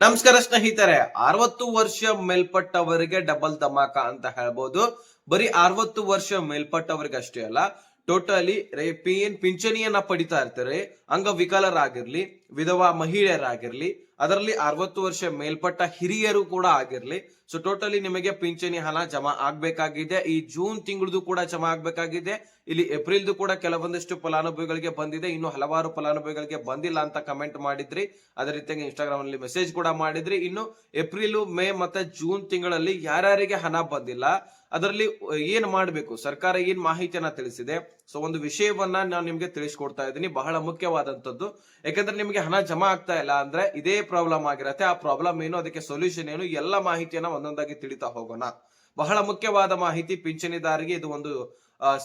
ನಮಸ್ಕಾರ ಸ್ನೇಹಿತರೆ, ಅರವತ್ತು ವರ್ಷ ಮೇಲ್ಪಟ್ಟವರಿಗೆ ಡಬಲ್ ಧಮಾಕ ಅಂತ ಹೇಳ್ಬೋದು. ಬರೀ ಅರವತ್ತು ವರ್ಷ ಮೇಲ್ಪಟ್ಟವರಿಗೆ ಅಷ್ಟೇ ಅಲ್ಲ ಟೋಟಲಿ ಪಿ ಎನ್ ಪಿಂಚಣಿಯನ್ನ ಪಡಿತಾ ಇರ್ತಾರೆ. ಅಂಗವಿಕಲರಾಗಿರ್ಲಿ, ವಿಧವಾ ಮಹಿಳೆಯರಾಗಿರ್ಲಿ, ಅದರಲ್ಲಿ ಅರವತ್ತು ವರ್ಷ ಮೇಲ್ಪಟ್ಟ ಹಿರಿಯರು ಕೂಡ ಆಗಿರ್ಲಿ. ಸೊ ಟೋಟಲಿ ನಿಮಗೆ ಪಿಂಚಣಿ ಹಣ ಜಮಾ ಆಗ್ಬೇಕಾಗಿದೆ. ಈ ಜೂನ್ ತಿಂಗಳದು ಕೂಡ ಜಮಾ ಆಗ್ಬೇಕಾಗಿದೆ. ಇಲ್ಲಿ ಏಪ್ರಿಲ್ದು ಕೂಡ ಕೆಲವೊಂದಿಷ್ಟು ಫಲಾನುಭವಿಗಳಿಗೆ ಬಂದಿದೆ. ಇನ್ನು ಹಲವಾರು ಫಲಾನುಭವಿಗಳಿಗೆ ಬಂದಿಲ್ಲ ಅಂತ ಕಮೆಂಟ್ ಮಾಡಿದ್ರಿ. ಅದೇ ರೀತಿಯಾಗಿ ಇನ್ಸ್ಟಾಗ್ರಾಮ್ ಅಲ್ಲಿ ಮೆಸೇಜ್ ಕೂಡ ಮಾಡಿದ್ರಿ. ಇನ್ನು ಏಪ್ರಿಲ್, ಮೇ ಮತ್ತೆ ಜೂನ್ ತಿಂಗಳಲ್ಲಿ ಯಾರ್ಯಾರಿಗೆ ಹಣ ಬಂದಿಲ್ಲ, ಅದರಲ್ಲಿ ಏನ್ ಮಾಡಬೇಕು? ಸರ್ಕಾರ ಏನ್ ಮಾಹಿತಿಯನ್ನ ತಿಳಿಸಿದೆ? ಸೊ ಒಂದು ವಿಷಯವನ್ನ ನಾನು ನಿಮ್ಗೆ ತಿಳಿಸ್ಕೊಡ್ತಾ ಇದ್ದೀನಿ. ಬಹಳ ಮುಖ್ಯವಾದಂತದ್ದು ಯಾಕಂದ್ರೆ ನಿಮಗೆ ಹಣ ಜಮಾ ಆಗ್ತಾ ಇಲ್ಲ ಅಂದ್ರೆ ಇದೇ ಪ್ರಾಬ್ಲಮ್ ಆಗಿರತ್ತೆ. ಆ ಪ್ರಾಬ್ಲಮ್ ಏನು, ಅದಕ್ಕೆ ಸೊಲ್ಯೂಷನ್ ಏನು, ಎಲ್ಲ ಮಾಹಿತಿಯನ್ನ ಒಂದೊಂದಾಗಿ ತಿಳಿತಾ ಹೋಗೋಣ. ಬಹಳ ಮುಖ್ಯವಾದ ಮಾಹಿತಿ ಪಿಂಚಣಿದಾರರಿಗೆ ಇದು ಒಂದು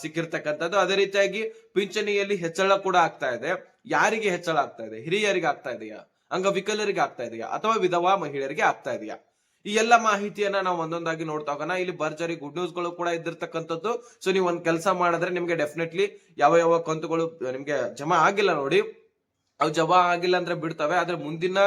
ಸಿಕ್ಕಿರ್ತಕ್ಕಂಥದ್ದು. ಅದೇ ರೀತಿಯಾಗಿ ಪಿಂಚಣಿಯಲ್ಲಿ ಹೆಚ್ಚಳ ಕೂಡ ಆಗ್ತಾ ಇದೆ. ಯಾರಿಗೆ ಹೆಚ್ಚಳ ಆಗ್ತಾ ಇದೆ? ಹಿರಿಯರಿಗೆ ಆಗ್ತಾ ಇದೆಯಾ? ಅಂಗವಿಕಲರಿಗೆ ಆಗ್ತಾ ಇದೆಯಾ? ಅಥವಾ ವಿಧವಾ ಮಹಿಳೆಯರಿಗೆ ಆಗ್ತಾ ಇದೆಯಾ? ಈ ಎಲ್ಲ ಮಾಹಿತಿಯನ್ನ ನಾವು ಒಂದೊಂದಾಗಿ ನೋಡ್ತಾ ಹೋಗೋಣ. ಇಲ್ಲಿ ಭರ್ಜರಿ ಗುಡ್ ನ್ಯೂಸ್ಗಳು ಕೂಡ ಇದ್ದಿರ್ತಕ್ಕಂಥದ್ದು. ಸೊ ನೀವು ಒಂದ್ ಕೆಲಸ ಮಾಡಿದ್ರೆ ನಿಮ್ಗೆ ಡೆಫಿನೆಟ್ಲಿ ಯಾವ ಯಾವ ಕಂತುಗಳು ನಿಮ್ಗೆ ಜಮಾ ಆಗಿಲ್ಲ ನೋಡಿ. ಅವು ಜಮಾ ಆಗಿಲ್ಲ ಅಂದ್ರೆ ಬಿಡ್ತವೆ. ಆದ್ರೆ ಮುಂದಿನ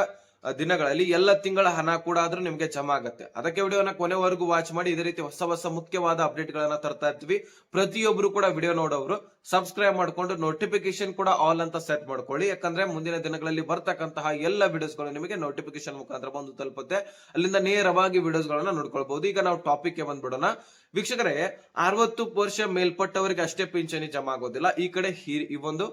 ದಿನಗಳಲ್ಲಿ ಎಲ್ಲ ತಿಂಗಳ ಹಣ ಕೂಡ ಆದ್ರೂ ನಿಮ್ಗೆ ಜಮಾ ಆಗತ್ತೆ. ಅದಕ್ಕೆ ವಿಡಿಯೋನ ಕೊನೆವರೆಗೂ ವಾಚ್ ಮಾಡಿ. ಇದೇ ರೀತಿ ಹೊಸ ಹೊಸ ಮುಖ್ಯವಾದ ಅಪ್ಡೇಟ್ ಗಳನ್ನ ತರ್ತಾ ಇರ್ತೀವಿ. ಪ್ರತಿಯೊಬ್ರು ಕೂಡ ವಿಡಿಯೋ ನೋಡೋರು ಸಬ್ಸ್ಕ್ರೈಬ್ ಮಾಡ್ಕೊಂಡು ನೋಟಿಫಿಕೇಶನ್ ಕೂಡ ಆಲ್ ಅಂತ ಸೆಟ್ ಮಾಡ್ಕೊಳ್ಳಿ. ಯಾಕಂದ್ರೆ ಮುಂದಿನ ದಿನಗಳಲ್ಲಿ ಬರ್ತಕ್ಕಂತಹ ಎಲ್ಲ ವಿಡಿಯೋಸ್ಗಳು ನಿಮಗೆ ನೋಟಿಫಿಕೇಶನ್ ಮುಖಾಂತರ ಬಂದು ತಲುಪುತ್ತೆ. ಅಲ್ಲಿಂದ ನೇರವಾಗಿ ವಿಡಿಯೋಸ್ಗಳನ್ನ ನೋಡ್ಕೊಳ್ಬಹುದು. ಈಗ ನಾವು ಟಾಪಿಕ್ಗೆ ಬಂದ್ಬಿಡೋಣ. ವೀಕ್ಷಕರೇ, ಅರವತ್ತು ವರ್ಷ ಮೇಲ್ಪಟ್ಟವರಿಗೆ ಅಷ್ಟೇ ಪಿಂಚಣಿ ಜಮಾ ಆಗೋದಿಲ್ಲ. ಈ ಕಡೆ ಈ ಒಂದು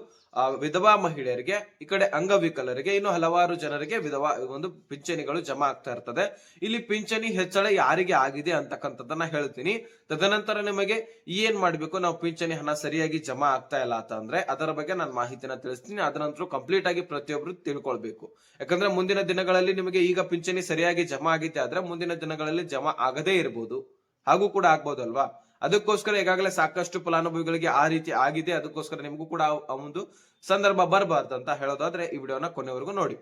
ವಿಧವಾ ಮಹಿಳೆಯರಿಗೆ, ಈ ಕಡೆ ಅಂಗವಿಕಲರಿಗೆ, ಇನ್ನು ಹಲವಾರು ಜನರಿಗೆ ವಿಧವಾ ಒಂದು ಪಿಂಚಣಿಗಳು ಜಮಾ ಆಗ್ತಾ ಇರ್ತದೆ. ಇಲ್ಲಿ ಪಿಂಚಣಿ ಹೆಚ್ಚಳ ಯಾರಿಗೆ ಆಗಿದೆ ಅಂತಕ್ಕಂಥದ್ದನ್ನ ಹೇಳ್ತೀನಿ. ತದನಂತರ ನಿಮಗೆ ಏನ್ ಮಾಡ್ಬೇಕು? ನಾವು ಪಿಂಚಣಿ ಹಣ ಸರಿಯಾಗಿ ಜಮಾ ಆಗ್ತಾ ಇಲ್ಲ ಅಂತಂದ್ರೆ ಅದರ ಬಗ್ಗೆ ನಾನು ಮಾಹಿತಿನ ತಿಳಿಸ್ತೀನಿ. ಅದರ ನಂತರ ಕಂಪ್ಲೀಟ್ ಆಗಿ ಪ್ರತಿಯೊಬ್ರು ತಿಳ್ಕೊಳ್ಬೇಕು. ಯಾಕಂದ್ರೆ ಮುಂದಿನ ದಿನಗಳಲ್ಲಿ ನಿಮಗೆ ಈಗ ಪಿಂಚಣಿ ಸರಿಯಾಗಿ ಜಮಾ ಆಗಿದೆ ಆದ್ರೆ ಮುಂದಿನ ದಿನಗಳಲ್ಲಿ ಜಮಾ ಆಗದೇ ಇರಬಹುದು ಹಾಗೂ ಕೂಡ ಆಗ್ಬೋದಲ್ವಾ? ಅದಕ್ಕೋಸ್ಕರ ಈಗಾಗಲೇ ಸಾಕಷ್ಟು ಫಲಾನುಭವಿಗಳಿಗೆ ಆ ರೀತಿ ಆಗಿದೆ. ಅದಕ್ಕೋಸ್ಕರ ನಿಮಗೂ ಕೂಡ ಆ- ಒಂದು ಸಂದರ್ಭ ಬರಬಾರ್ದು ಅಂತ ಹೇಳೋದಾದ್ರೆ ಈ ವಿಡಿಯೋನ ಕೊನೆವರೆಗೂ ನೋಡಿ.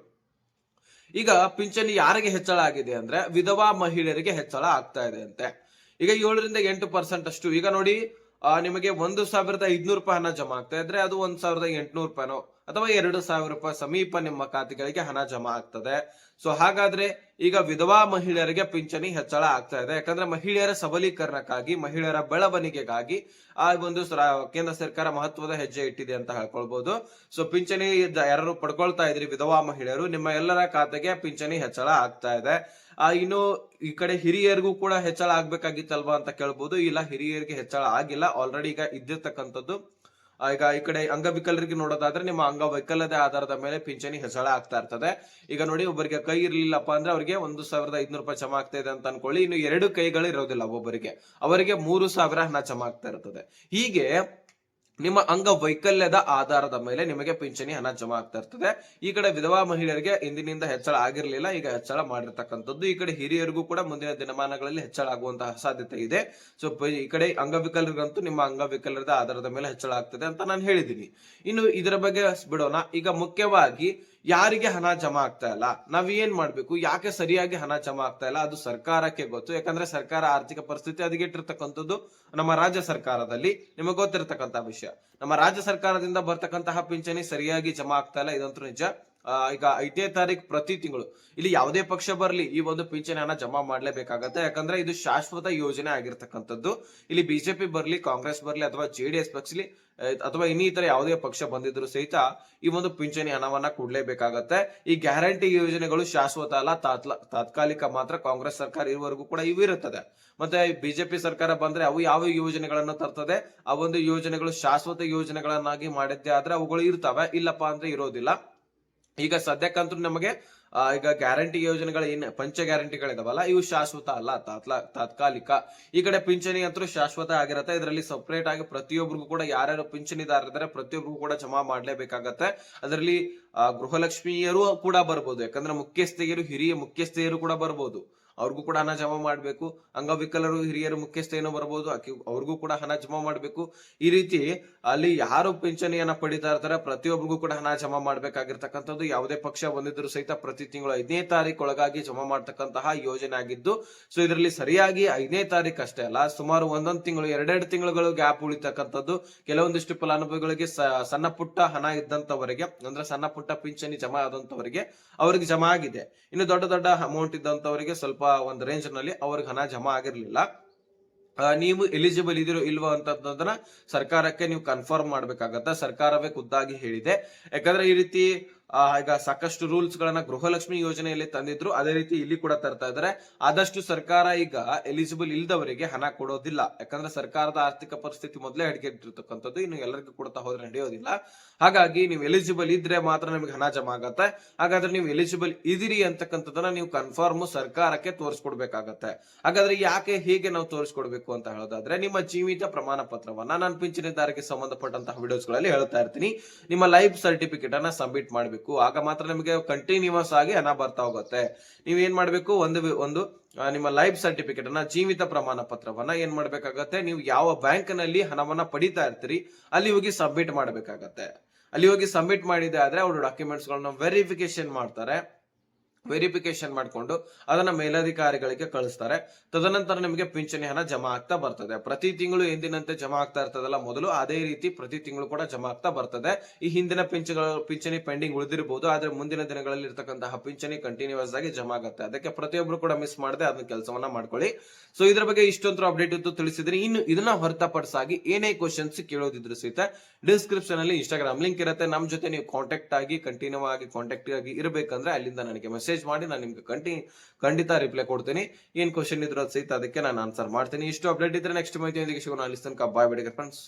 ಈಗ ಪಿಂಚಣಿ ಯಾರಿಗೆ ಹೆಚ್ಚಳ ಆಗಿದೆ ಅಂದ್ರೆ ವಿಧವಾ ಮಹಿಳೆಯರಿಗೆ ಹೆಚ್ಚಳ ಆಗ್ತಾ ಇದೆ ಅಂತೆ. ಈಗ ಏಳರಿಂದ ಎಂಟು ಪರ್ಸೆಂಟ್ ಅಷ್ಟು. ಈಗ ನೋಡಿ ನಿಮಗೆ ಒಂದು ಸಾವಿರದ ಐದ್ನೂರು ರೂಪಾಯಿ ಹಣ ಜಮಾ ಆಗ್ತಾ ಇದ್ರೆ ಅದು ಒಂದ್ ಸಾವಿರದ ಎಂಟುನೂರು ರೂಪಾಯಿನೋ ಅಥವಾ ಎರಡು ಸಾವಿರ ರೂಪಾಯಿ ಸಮೀಪ ನಿಮ್ಮ ಖಾತೆಗಳಿಗೆ ಹಣ ಜಮಾ ಆಗ್ತದೆ. ಸೊ ಹಾಗಾದ್ರೆ ಈಗ ವಿಧವಾ ಮಹಿಳೆಯರಿಗೆ ಪಿಂಚಣಿ ಹೆಚ್ಚಳ ಆಗ್ತಾ ಇದೆ. ಯಾಕಂದ್ರೆ ಮಹಿಳೆಯರ ಸಬಲೀಕರಣಕ್ಕಾಗಿ, ಮಹಿಳೆಯರ ಬೆಳವಣಿಗೆಗಾಗಿ ಆ ಒಂದು ಕೇಂದ್ರ ಸರ್ಕಾರ ಮಹತ್ವದ ಹೆಜ್ಜೆ ಇಟ್ಟಿದೆ ಅಂತ ಹೇಳ್ಕೊಳ್ಬಹುದು ಸೊ ಪಿಂಚಣಿ ಯಾರು ಪಡ್ಕೊಳ್ತಾ ಇದ್ರಿ ವಿಧವಾ ಮಹಿಳೆಯರು, ನಿಮ್ಮ ಎಲ್ಲರ ಖಾತೆಗೆ ಪಿಂಚಣಿ ಹೆಚ್ಚಳ ಆಗ್ತಾ ಇದೆ. ಆ, ಇನ್ನು ಈ ಕಡೆ ಹಿರಿಯರಿಗೂ ಕೂಡ ಹೆಚ್ಚಳ ಆಗ್ಬೇಕಾಗಿತ್ತಲ್ವಾ ಅಂತ ಕೇಳ್ಬಹುದು ಇಲ್ಲ, ಹಿರಿಯರಿಗೆ ಹೆಚ್ಚಳ ಆಗಿಲ್ಲ. ಆಲ್ರೆಡಿ ಈಗ ಇದ್ದಿರ್ತಕ್ಕಂಥದ್ದು ಈಗ ಈ ಕಡೆ ಅಂಗವಿಕಲರಿಗೆ ನೋಡೋದಾದ್ರೆ ನಿಮ್ಮ ಅಂಗವೈಕಲ್ಯದ ಆಧಾರದ ಮೇಲೆ ಪಿಂಚಣಿ ಹೆಚ್ಚಳ ಆಗ್ತಾ ಇರ್ತದೆ. ಈಗ ನೋಡಿ, ಒಬ್ಬರಿಗೆ ಕೈ ಇರ್ಲಿಲ್ಲಪ್ಪ ಅಂದ್ರೆ ಅವರಿಗೆ ಒಂದು ಸಾವಿರದ ಐದ್ನೂರು ರೂಪಾಯಿ ಜಮಾ ಆಗ್ತಾ ಇದೆ ಅಂತ ಅನ್ಕೊಳ್ಳಿ. ಇನ್ನು ಎರಡು ಕೈಗಳು ಇರೋದಿಲ್ಲ ಒಬ್ಬರಿಗೆ ಅವರಿಗೆ ಮೂರು ಸಾವಿರ ಹಣ ಜಮಾ ಆಗ್ತಾ ಇರ್ತದೆ. ಹೀಗೆ ನಿಮ್ಮ ಅಂಗವೈಕಲ್ಯದ ಆಧಾರದ ಮೇಲೆ ನಿಮಗೆ ಪಿಂಚಣಿ ಹಣ ಜಮಾ ಆಗ್ತಾ ಇರ್ತದೆ. ಈ ಕಡೆ ವಿಧವಾ ಮಹಿಳೆಯರಿಗೆ ಇಂದಿನಿಂದ ಹೆಚ್ಚಳ ಆಗಿರಲಿಲ್ಲ. ಈಗ ಹೆಚ್ಚಳ ಮಾಡಿರ್ತಕ್ಕಂಥದ್ದು. ಈ ಕಡೆ ಹಿರಿಯರಿಗೂ ಕೂಡ ಮುಂದಿನ ದಿನಮಾನಗಳಲ್ಲಿ ಹೆಚ್ಚಳ ಆಗುವಂತಹ ಸಾಧ್ಯತೆ ಇದೆ. ಸೊ ಈ ಕಡೆ ಅಂಗವಿಕಲರಿಗಂತೂ ನಿಮ್ಮ ಅಂಗವಿಕಲರದ ಆಧಾರದ ಮೇಲೆ ಹೆಚ್ಚಳ ಆಗ್ತದೆ ಅಂತ ನಾನು ಹೇಳಿದ್ದೀನಿ. ಇನ್ನು ಇದರ ಬಗ್ಗೆ ಬಿಡೋಣ. ಈಗ ಮುಖ್ಯವಾಗಿ ಯಾರಿಗೆ ಹಣ ಜಮಾ ಆಗ್ತಾ ಇಲ್ಲ? ನಾವ್ ಏನ್ ಮಾಡ್ಬೇಕು? ಯಾಕೆ ಸರಿಯಾಗಿ ಹಣ ಜಮಾ ಆಗ್ತಾ ಇಲ್ಲ? ಅದು ಸರ್ಕಾರಕ್ಕೆ ಗೊತ್ತು. ಯಾಕಂದ್ರೆ ಸರ್ಕಾರ ಆರ್ಥಿಕ ಪರಿಸ್ಥಿತಿ ಹದಗೆಟ್ಟಿರ್ತಕ್ಕಂಥದ್ದು ನಮ್ಮ ರಾಜ್ಯ ಸರ್ಕಾರದಲ್ಲಿ. ನಿಮಗೆ ಗೊತ್ತಿರತಕ್ಕಂತ ವಿಷಯ. ನಮ್ಮ ರಾಜ್ಯ ಸರ್ಕಾರದಿಂದ ಬರ್ತಕ್ಕಂತಹ ಪಿಂಚಣಿ ಸರಿಯಾಗಿ ಜಮಾ ಆಗ್ತಾ ಇಲ್ಲ. ಇದಂತೂ ನಿಜ. ಈಗ ಐದನೇ ತಾರೀಕು ಪ್ರತಿ ತಿಂಗಳು. ಇಲ್ಲಿ ಯಾವುದೇ ಪಕ್ಷ ಬರಲಿ ಈ ಒಂದು ಪಿಂಚಣಿ ಹಣ ಜಮಾ ಮಾಡಲೇಬೇಕಾಗತ್ತೆ. ಯಾಕಂದ್ರೆ ಇದು ಶಾಶ್ವತ ಯೋಜನೆ ಆಗಿರ್ತಕ್ಕಂಥದ್ದು. ಇಲ್ಲಿ ಬಿಜೆಪಿ ಬರಲಿ, ಕಾಂಗ್ರೆಸ್ ಬರಲಿ, ಅಥವಾ ಜೆಡಿಎಸ್ ಪಕ್ಷಲಿ ಅಥವಾ ಇನ್ನಿತರ ಯಾವುದೇ ಪಕ್ಷ ಬಂದಿದ್ರು ಸಹಿತ ಈ ಒಂದು ಪಿಂಚಣಿ ಹಣವನ್ನ ಕೊಡಲೇಬೇಕಾಗತ್ತೆ. ಈ ಗ್ಯಾರಂಟಿ ಯೋಜನೆಗಳು ಶಾಶ್ವತ ಅಲ್ಲ ತಾತ್ಕಾಲಿಕ ಮಾತ್ರ ಕಾಂಗ್ರೆಸ್ ಸರ್ಕಾರ ಇರುವವರೆಗೂ ಕೂಡ ಇವು ಇರುತ್ತದೆ. ಮತ್ತೆ ಬಿಜೆಪಿ ಸರ್ಕಾರ ಬಂದ್ರೆ ಅವು ಯಾವ ಯೋಜನೆಗಳನ್ನು ತರ್ತದೆ? ಆ ಒಂದು ಯೋಜನೆಗಳು ಶಾಶ್ವತ ಯೋಜನೆಗಳನ್ನಾಗಿ ಮಾಡಿದ್ದೆ ಆದ್ರೆ ಅವುಗಳು ಇರ್ತವೆ. ಇಲ್ಲಪ್ಪ ಅಂದ್ರೆ ಇರೋದಿಲ್ಲ. ಈಗ ಸದ್ಯಕ್ಕಂತೂ ನಮಗೆ ಈಗ ಗ್ಯಾರಂಟಿ ಯೋಜನೆಗಳು ಏನ್ ಪಂಚ ಗ್ಯಾರಂಟಿಗಳಿದಾವಲ್ಲ, ಇವು ಶಾಶ್ವತ ಅಲ್ಲ ತಾತ್ಕಾಲಿಕ. ಈ ಕಡೆ ಪಿಂಚಣಿ ಅಂತೂ ಶಾಶ್ವತ ಆಗಿರತ್ತೆ. ಇದರಲ್ಲಿ ಸಪರೇಟ್ ಆಗಿ ಪ್ರತಿಯೊಬ್ಬರಿಗೂ ಕೂಡ ಯಾರ್ಯಾರು ಪಿಂಚಣಿದಾರರಿದ್ದಾರೆ ಪ್ರತಿಯೊಬ್ಬರಿಗೂ ಕೂಡ ಜಮಾ ಮಾಡಲೇಬೇಕಾಗತ್ತೆ. ಅದರಲ್ಲಿ ಗೃಹಲಕ್ಷ್ಮಿಯರು ಕೂಡ ಬರ್ಬೋದು, ಯಾಕಂದ್ರೆ ಮುಖ್ಯಸ್ಥೆಯರು, ಹಿರಿಯ ಮುಖ್ಯಸ್ಥೆಯರು ಕೂಡ ಬರ್ಬೋದು. ಅವ್ರಿಗೂ ಕೂಡ ಹಣ ಜಮಾ ಮಾಡಬೇಕು. ಅಂಗವಿಕಲರು, ಹಿರಿಯರು, ಮುಖ್ಯಸ್ಥ ಏನೋ ಬರಬಹುದು ಅವ್ರಿಗೂ ಕೂಡ ಹಣ ಜಮಾ ಮಾಡಬೇಕು. ಈ ರೀತಿ ಅಲ್ಲಿ ಯಾರು ಪಿಂಚಣಿಯನ್ನ ಪಡಿತಾ ಇರ್ತಾರೆ ಪ್ರತಿಯೊಬ್ಬರಿಗೂ ಕೂಡ ಹಣ ಜಮಾ ಮಾಡ್ಬೇಕಾಗಿರ್ತಕ್ಕಂಥದ್ದು. ಯಾವುದೇ ಪಕ್ಷ ಬಂದಿದ್ರು ಸಹಿತ ಪ್ರತಿ ತಿಂಗಳು ಐದನೇ ತಾರೀಕು ಒಳಗಾಗಿ ಜಮಾ ಮಾಡ್ತಕ್ಕಂತಹ ಯೋಜನೆ ಆಗಿದ್ದು, ಸೊ ಇದರಲ್ಲಿ ಸರಿಯಾಗಿ ಐದನೇ ತಾರೀಕು ಅಷ್ಟೇ ಅಲ್ಲ, ಸುಮಾರು ಒಂದೊಂದು ತಿಂಗಳು, ಎರಡೆರಡು ತಿಂಗಳುಗಳು ಗ್ಯಾಪ್ ಉಳಿತಕ್ಕಂಥದ್ದು. ಕೆಲವೊಂದಿಷ್ಟು ಫಲಾನುಭವಿಗಳಿಗೆ ಸಣ್ಣ ಪುಟ್ಟ ಹಣ ಇದ್ದಂತವರಿಗೆ ಅಂದ್ರೆ ಸಣ್ಣ ಪುಟ್ಟ ಪಿಂಚಣಿ ಜಮಾ ಆದಂತವರಿಗೆ ಅವ್ರಿಗೆ ಜಮಾ ಆಗಿದೆ. ಇನ್ನು ದೊಡ್ಡ ದೊಡ್ಡ ಅಮೌಂಟ್ ಇದ್ದಂತವರಿಗೆ ಸ್ವಲ್ಪ ಒಂದು ರೇಂಜ್ನಲ್ಲಿ ಅವ್ರಿಗೆ ಹಣ ಜಮಾ ಆಗಿರ್ಲಿಲ್ಲ. ನೀವು ಎಲಿಜಿಬಲ್ ಇದೀರೋ ಇಲ್ವೋ ಅಂತದನ್ನ ಸರ್ಕಾರಕ್ಕೆ ನೀವು ಕನ್ಫರ್ಮ್ ಮಾಡ್ಬೇಕಾಗತ್ತ? ಸರ್ಕಾರವೇ ಖುದ್ದಾಗಿ ಹೇಳಿದೆ. ಯಾಕಂದ್ರೆ ಈ ರೀತಿ ಈಗ ಸಾಕಷ್ಟು ರೂಲ್ಸ್ ಗಳನ್ನ ಗೃಹಲಕ್ಷ್ಮಿ ಯೋಜನೆಯಲ್ಲಿ ತಂದಿದ್ರು. ಅದೇ ರೀತಿ ಇಲ್ಲಿ ಕೂಡ ತರ್ತಾ ಇದ್ದಾರೆ ಆದಷ್ಟು ಸರ್ಕಾರ ಈಗ ಎಲಿಜಿಬಲ್ ಇಲ್ದವರಿಗೆ ಹಣ ಕೊಡೋದಿಲ್ಲ. ಯಾಕಂದ್ರೆ ಸರ್ಕಾರದ ಆರ್ಥಿಕ ಪರಿಸ್ಥಿತಿ ಮೊದಲೇ ಅಡಿಗೆಟ್ಟಿರ್ತಕ್ಕಂಥದ್ದು. ಇನ್ನು ಎಲ್ಲರಿಗೂ ಕೊಡ್ತಾ ಹೋದ್ರೆ ನಡೆಯೋದಿಲ್ಲ. ಹಾಗಾಗಿ ನೀವು ಎಲಿಜಿಬಲ್ ಇದ್ರೆ ಮಾತ್ರ ನಿಮಗೆ ಹಣ ಜಮಾ ಆಗತ್ತೆ. ಹಾಗಾದ್ರೆ ನೀವು ಎಲಿಜಿಬಲ್ ಇದೀರಿ ಅಂತಕ್ಕಂಥದ್ದನ್ನ ನೀವು ಕನ್ಫರ್ಮ್ ಸರ್ಕಾರಕ್ಕೆ ತೋರಿಸ್ಕೊಡ್ಬೇಕಾಗತ್ತೆ. ಹಾಗಾದ್ರೆ ಯಾಕೆ ಹೇಗೆ ನಾವು ತೋರಿಸ್ಕೊಡ್ಬೇಕು ಅಂತ ಹೇಳೋದಾದ್ರೆ, ನಿಮ್ಮ ಜೀವಿತ ಪ್ರಮಾಣ ಪತ್ರವನ್ನ ನಾನು ಪಿಂಚಣಿದಾರರಿಗೆ ಸಂಬಂಧಪಟ್ಟಂತಹ ವಿಡಿಯೋಸ್ಗಳಲ್ಲಿ ಹೇಳ್ತಾ ಇರ್ತೀನಿ. ನಿಮ್ಮ ಲೈಫ್ ಸರ್ಟಿಫಿಕೇಟ್ ಅನ್ನ ಸಬ್ಮಿಟ್ ಮಾಡಬೇಕು. ಆಗ ಮಾತ್ರ ನಿಮಗೆ ಕಂಟಿನ್ಯೂಸ್ ಆಗಿ ಹಣ ಬರ್ತಾ ಹೋಗುತ್ತೆ. ನೀವು ಏನ್ ಮಾಡ್ಬೇಕು? ಒಂದು ಒಂದು ನಿಮ್ಮ ಲೈಫ್ ಸರ್ಟಿಫಿಕೇಟ್ ಅನ್ನ, ಜೀವಿತ ಪ್ರಮಾಣ ಪತ್ರವನ್ನ ಏನ್ ಮಾಡ್ಬೇಕಾಗತ್ತೆ? ನೀವು ಯಾವ ಬ್ಯಾಂಕ್ನಲ್ಲಿ ಹಣವನ್ನ ಪಡಿತಾ ಇರ್ತೀರಿ, ಅಲ್ಲಿ ಹೋಗಿ ಸಬ್ಮಿಟ್ ಮಾಡ್ಬೇಕಾಗತ್ತೆ. ಅಲ್ಲಿ ಹೋಗಿ ಸಬ್ಮಿಟ್ ಮಾಡಿದೆ ಆದ್ರೆ ಅವರು ಡಾಕ್ಯುಮೆಂಟ್ಸ್ ಗಳನ್ನ ವೆರಿಫಿಕೇಶನ್ ಮಾಡ್ತಾರೆ. ವೆರಿಫಿಕೇಶನ್ ಮಾಡಿಕೊಂಡು ಅದನ್ನ ಮೇಲಧಿಕಾರಿಗಳಿಗೆ ಕಳಿಸ್ತಾರೆ. ತದನಂತರ ನಿಮಗೆ ಪಿಂಚಣಿ ಹಣ ಜಮಾ ಆಗ್ತಾ ಬರ್ತದೆ. ಪ್ರತಿ ತಿಂಗಳು ಎಂದಿನಂತೆ ಜಮಾ ಆಗ್ತಾ ಇರ್ತದಲ್ಲ ಮೊದಲು, ಅದೇ ರೀತಿ ಪ್ರತಿ ತಿಂಗಳು ಕೂಡ ಜಮಾ ಆಗ್ತಾ ಬರ್ತದೆ. ಈ ಹಿಂದಿನ ಪಿಂಚಗಳು ಪಿಂಚಣಿ ಪೆಂಡಿಂಗ್ ಉಳಿದಿರಬಹುದು ಆದ್ರೆ ಮುಂದಿನ ದಿನಗಳಲ್ಲಿ ಇರ್ತಕ್ಕಂತಹ ಪಿಂಚಣಿ ಕಂಟಿನ್ಯೂಸ್ ಆಗಿ ಜಮಾ ಆಗುತ್ತೆ. ಅದಕ್ಕೆ ಪ್ರತಿಯೊಬ್ರು ಕೂಡ ಮಿಸ್ ಮಾಡದೆ ಅದನ್ನ ಕೆಲಸವನ್ನ ಮಾಡ್ಕೊಳ್ಳಿ. ಸೊ ಇದ್ರ ಬಗ್ಗೆ ಇಷ್ಟೊಂದು ಅಪ್ಡೇಟ್ ಇತ್ತು ತಿಳಿಸಿದ್ರೆ. ಇನ್ನು ಇದನ್ನ ಹೊರತುಪಡಿಸಾಗಿ ಏನೇ ಕ್ವಶನ್ಸ್ ಕೇಳೋದಿದ್ರು ಸಹಿತ ಡಿಸ್ಕ್ರಿಪ್ಷನ್ ಅಲ್ಲಿ ಇನ್ಸ್ಟಾಗ್ರಾಮ್ ಲಿಂಕ್ ಇರುತ್ತೆ. ನಮ್ ಜೊತೆ ನೀವು ಕಾಂಟ್ಯಾಕ್ಟ್ ಆಗಿ ಕಂಟಿನ್ಯೂ ಆಗಿ ಕಾಂಟ್ಯಾಕ್ಟ್ ಆಗಿ ಇರಬೇಕಂದ್ರೆ ಅಲ್ಲಿಂದ ನನಗೆ ಮೆಸೇಜ್ ಮಾಡಿ ನಾನು ನಿಮ್ಗೆ ಕಂಟಿ, ಖಂಡಿತ ರಿಪ್ಲೈ ಕೊಡ್ತೀನಿ. ಏನ್ ಕ್ವಶನ್ ಇದ್ರು ಸಹಿತ ಅದಕ್ಕೆ ನಾನು ಆನ್ಸರ್ ಮಾಡ್ತೀನಿ. ಇಷ್ಟು ಅಪ್ಡೇಟ್ ಇದ್ರೆ ನೆಕ್ಸ್ಟ್ ಮಾಹಿತಿಯೊಂದಿಗೆ ಸಿಗೋಣ. ಅಲ್ಲಿ ತನಕ ಬಾಯ್ ಬಿಡಿಗೆ ಫ್ರೆಂಡ್ಸ್